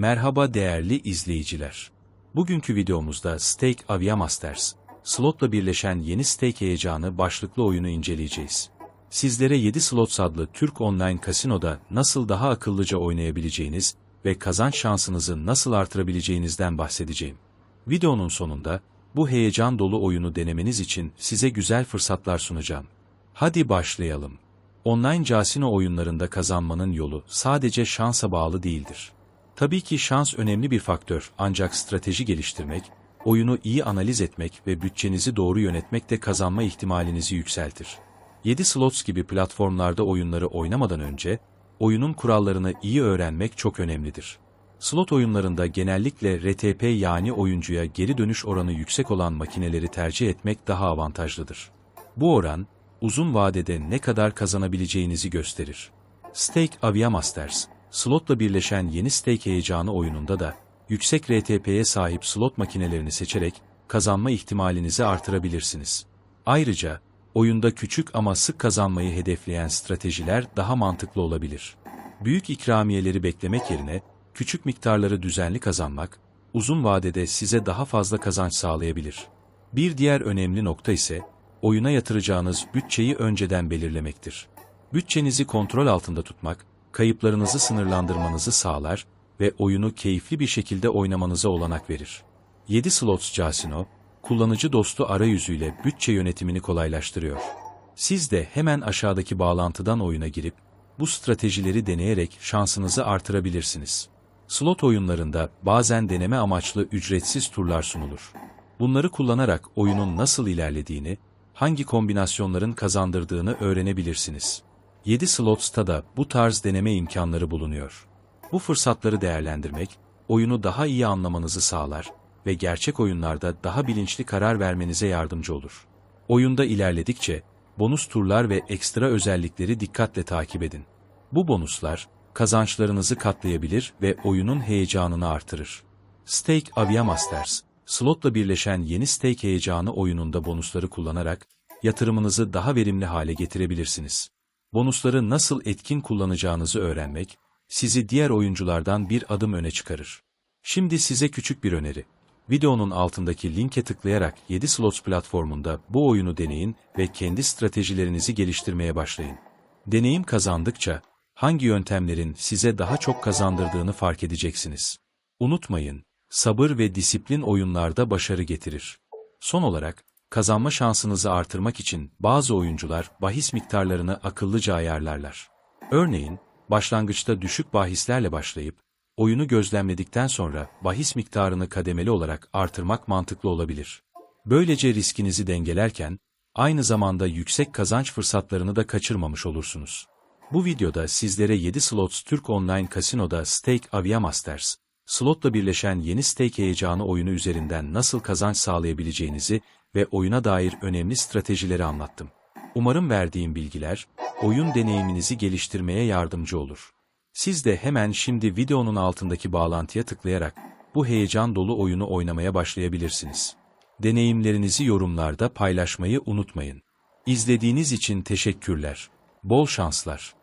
Merhaba değerli izleyiciler. Bugünkü videomuzda Stake Avia Masters, slotla birleşen yeni stake heyecanı başlıklı oyunu inceleyeceğiz. Sizlere 7 Slots adlı Türk online kasinoda nasıl daha akıllıca oynayabileceğiniz ve kazanç şansınızı nasıl artırabileceğinizden bahsedeceğim. Videonun sonunda, bu heyecan dolu oyunu denemeniz için size güzel fırsatlar sunacağım. Hadi başlayalım. Online casino oyunlarında kazanmanın yolu sadece şansa bağlı değildir. Tabii ki şans önemli bir faktör ancak strateji geliştirmek, oyunu iyi analiz etmek ve bütçenizi doğru yönetmek de kazanma ihtimalinizi yükseltir. 7 Slots gibi platformlarda oyunları oynamadan önce, oyunun kurallarını iyi öğrenmek çok önemlidir. Slot oyunlarında genellikle RTP yani oyuncuya geri dönüş oranı yüksek olan makineleri tercih etmek daha avantajlıdır. Bu oran, uzun vadede ne kadar kazanabileceğinizi gösterir. Stake Avia Masters, slotla birleşen yeni stake heyecanı oyununda da, yüksek RTP'ye sahip slot makinelerini seçerek, kazanma ihtimalinizi artırabilirsiniz. Ayrıca, oyunda küçük ama sık kazanmayı hedefleyen stratejiler daha mantıklı olabilir. Büyük ikramiyeleri beklemek yerine, küçük miktarları düzenli kazanmak, uzun vadede size daha fazla kazanç sağlayabilir. Bir diğer önemli nokta ise, oyuna yatıracağınız bütçeyi önceden belirlemektir. Bütçenizi kontrol altında tutmak, kayıplarınızı sınırlandırmanızı sağlar ve oyunu keyifli bir şekilde oynamanıza olanak verir. 7 Slots Casino, kullanıcı dostu arayüzüyle bütçe yönetimini kolaylaştırıyor. Siz de hemen aşağıdaki bağlantıdan oyuna girip, bu stratejileri deneyerek şansınızı artırabilirsiniz. Slot oyunlarında bazen deneme amaçlı ücretsiz turlar sunulur. Bunları kullanarak oyunun nasıl ilerlediğini, hangi kombinasyonların kazandırdığını öğrenebilirsiniz. 7 Slots'ta da bu tarz deneme imkanları bulunuyor. Bu fırsatları değerlendirmek, oyunu daha iyi anlamanızı sağlar ve gerçek oyunlarda daha bilinçli karar vermenize yardımcı olur. Oyunda ilerledikçe, bonus turlar ve ekstra özellikleri dikkatle takip edin. Bu bonuslar, kazançlarınızı katlayabilir ve oyunun heyecanını artırır. Stake Avia Masters, slotla birleşen yeni stake heyecanı oyununda bonusları kullanarak, yatırımınızı daha verimli hale getirebilirsiniz. Bonusları nasıl etkin kullanacağınızı öğrenmek, sizi diğer oyunculardan bir adım öne çıkarır. Şimdi size küçük bir öneri. Videonun altındaki linke tıklayarak 7 Slots platformunda bu oyunu deneyin ve kendi stratejilerinizi geliştirmeye başlayın. Deneyim kazandıkça, hangi yöntemlerin size daha çok kazandırdığını fark edeceksiniz. Unutmayın, sabır ve disiplin oyunlarda başarı getirir. Son olarak, kazanma şansınızı artırmak için bazı oyuncular bahis miktarlarını akıllıca ayarlarlar. Örneğin, başlangıçta düşük bahislerle başlayıp, oyunu gözlemledikten sonra bahis miktarını kademeli olarak artırmak mantıklı olabilir. Böylece riskinizi dengelerken, aynı zamanda yüksek kazanç fırsatlarını da kaçırmamış olursunuz. Bu videoda sizlere 7 Slots Türk Online Kasino'da Stake Avia Masters, slotla birleşen yeni stake heyecanı oyunu üzerinden nasıl kazanç sağlayabileceğinizi ve oyuna dair önemli stratejileri anlattım. Umarım verdiğim bilgiler, oyun deneyiminizi geliştirmeye yardımcı olur. Siz de hemen şimdi videonun altındaki bağlantıya tıklayarak, bu heyecan dolu oyunu oynamaya başlayabilirsiniz. Deneyimlerinizi yorumlarda paylaşmayı unutmayın. İzlediğiniz için teşekkürler. Bol şanslar.